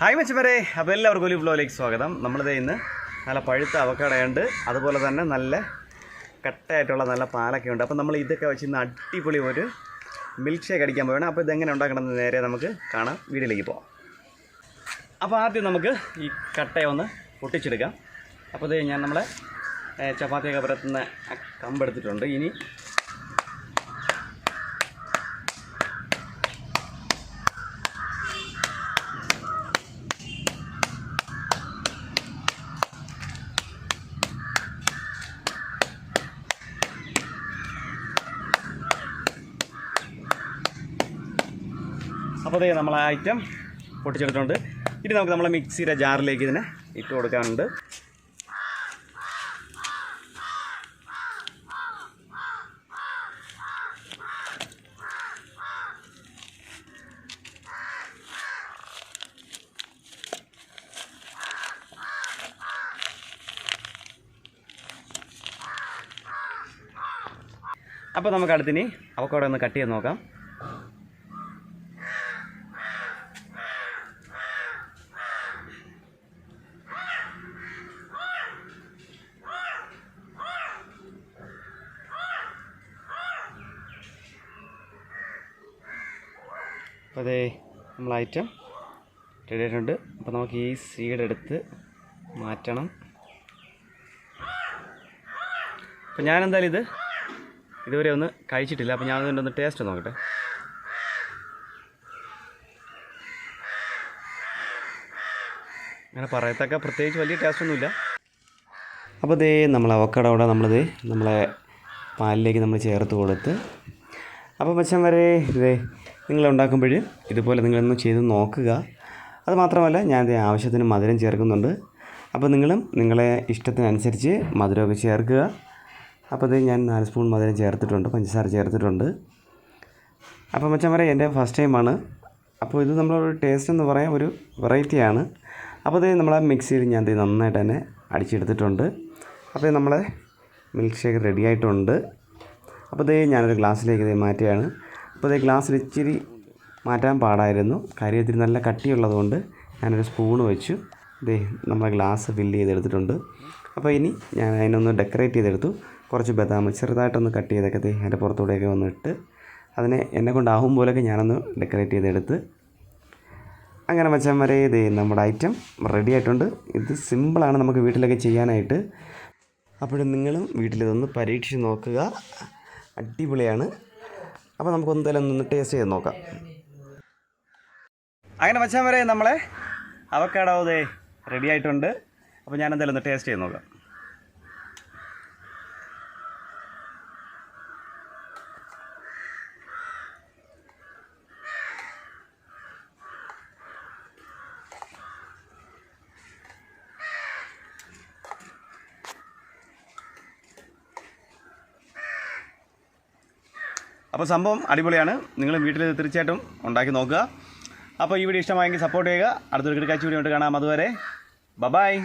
Hi മച്ചമരെ അപ്പോൾ എല്ലാവർക്കും ഒരു വ്ലോഗിലേക്ക് സ്വാഗതം. നമ്മളിത് ഇന്ന് നല്ല പഴുത്ത അവക്കടയുണ്ട്. അതുപോലെ തന്നെ നല്ല കട്ടയായിട്ടുള്ള നല്ല പാലൊക്കെ ഉണ്ട്. അപ്പോൾ നമ്മൾ ഇതൊക്കെ വെച്ച് ഇന്ന് അടിപൊളി ഒരു മിൽക്ക് ഷേക്ക് അടിക്കാൻ പോവുകയാണ് അപ്പോൾ ഇതെങ്ങനെ ഉണ്ടാക്കണമെന്ന് നേരെ നമുക്ക് കാണാം. വീഡിയോയിലേക്ക് പോകാം അപ്പോൾ ആദ്യം നമുക്ക് ഈ കട്ടയെ ഒന്ന് പൊട്ടിച്ചെടുക്കാം. അപ്പോൾ ഇത് ഞാൻ നമ്മളെ ചപ്പാത്തിയൊക്കെ പരത്തുന്ന കമ്പെടുത്തിട്ടുണ്ട് ഇനി അപ്പോൾ അതേ നമ്മൾ ആ ഐറ്റം പൊട്ടിച്ചെടുത്തിട്ടുണ്ട്. ഇനി നമുക്ക് നമ്മളെ മിക്സിയുടെ ജാറിലേക്ക് ഇതിനെ ഇട്ട് കൊടുക്കാനുണ്ട്. അപ്പോൾ നമുക്ക് അടുത്തിനി അവക്കോടെ ഒന്ന് കട്ട് ചെയ്ത് നോക്കാം. അപ്പോൾ അതേ നമ്മൾ ഐറ്റം റെഡി ആയിട്ടുണ്ട്. അപ്പോൾ നമുക്ക് ഈ സീഡ് എടുത്ത് മാറ്റണം. അപ്പോൾ ഞാൻ എന്തായാലും ഇത് ഇതുവരെ ഒന്ന് കഴിച്ചിട്ടില്ല. അപ്പോൾ ഞാൻ ഒന്ന് ടേസ്റ്റ് നോക്കട്ടെ. അങ്ങനെ പറയത്തക്ക പ്രത്യേകിച്ച് വലിയ ടേസ്റ്റ് ഒന്നുമില്ല. അപ്പോൾ ദേ നമ്മൾ അവക്കട അവിടെ നമ്മളിത് നമ്മളെ പാലിലേക്ക് നമ്മൾ ചേർത്ത് കൊടുത്ത്. അപ്പോൾ മച്ചം വരെ ഇതേ നിങ്ങൾ ഉണ്ടാക്കുമ്പോൾ ഇതുപോലെ നിങ്ങളൊന്ന് ചെയ്ത് നോക്കുക. അതുമാത്രമല്ല ഞാൻ ആവശ്യത്തിന് മധുരം ചേർക്കുന്നുണ്ട്. അപ്പോൾ നിങ്ങളും നിങ്ങളെ ഇഷ്ടത്തിനനുസരിച്ച് മധുരമൊക്കെ ചേർക്കുക. അപ്പോൾ ഇത് ഞാൻ നാല് സ്പൂൺ മധുരം ചേർത്തിട്ടുണ്ട് പഞ്ചസാര ചേർത്തിട്ടുണ്ട്. അപ്പോൾ പറയാം എന്റെ ഫസ്റ്റ് ടൈമാണ്. അപ്പോൾ ഇത് നമ്മളൊരു ടേസ്റ്റ് എന്ന് പറയാൻ ഒരു വെറൈറ്റിയാണ്. അപ്പോൾ ഇത് നമ്മളെ മിക്സിയിൽ ഞാൻ ഇത് നന്നായിട്ട് തന്നെ അടിച്ചെടുത്തിട്ടുണ്ട്. അപ്പോൾ നമ്മളെ മിൽക്ക് ഷേക്ക് റെഡി ആയിട്ടുണ്ട്. അപ്പോൾ ഇത് ഞാനൊരു ഗ്ലാസ്സിലേക്ക് ഇത് മാറ്റുകയാണ്. അപ്പോൾ ഇത് ഗ്ലാസ്സിൽ ഇച്ചിരി മാറ്റാൻ പാടായിരുന്നു. കാര്യം ഇത്തിരി നല്ല കട്ടിയുള്ളതുകൊണ്ട് ഞാനൊരു സ്പൂൺ വെച്ചു. ദേ നമ്മളെ ഗ്ലാസ് ഫില്ല് ചെയ്തെടുത്തിട്ടുണ്ട്. അപ്പോൾ ഇനി ഞാൻ അതിനൊന്ന് ഡെക്കറേറ്റ് ചെയ്തെടുത്തു. കുറച്ച് ബദാം ചെറുതായിട്ടൊന്ന് കട്ട് ചെയ്തൊക്കെ അതിന്റെ പുറത്തൂടെയൊക്കെ ഇട്ട് അതിനെ എന്നെ കൊണ്ടാവും പോലെയൊക്കെ ഞാനൊന്ന് ഡെക്കറേറ്റ് ചെയ്തെടുത്ത് അങ്ങനെ വെച്ചാൽ വരെ ഇത് നമ്മുടെ ഐറ്റം റെഡി ആയിട്ടുണ്ട്. ഇത് സിമ്പിളാണ് നമുക്ക് വീട്ടിലൊക്കെ ചെയ്യാനായിട്ട്. അപ്പോൾ നിങ്ങളും വീട്ടിലിതൊന്ന് പരീക്ഷിച്ച് നോക്കുക. അടിപൊളിയാണ്. അപ്പോൾ നമുക്ക് എന്തായാലും ഒന്ന് ടേസ്റ്റ് ചെയ്ത് നോക്കാം. അങ്ങനെ മച്ചാൻ വരെ നമ്മളെ അവക്കാടാവതേ റെഡി ആയിട്ടുണ്ട്. അപ്പോൾ ഞാൻ എന്തായാലും ഒന്ന് ടേസ്റ്റ് ചെയ്ത് നോക്കാം. അപ്പോൾ സംഭവം അടിപൊളിയാണ്. നിങ്ങൾ വീട്ടിൽ തീർച്ചയായിട്ടും ഉണ്ടാക്കി നോക്കുക. അപ്പോൾ ഈ വീഡിയോ ഇഷ്ടമായെങ്കിൽ സപ്പോർട്ട് ചെയ്യുക. അടുത്തൊരു കിടക്കാഴ്ച വീഡിയോ കാണാം. അതുവരെ ബബായ്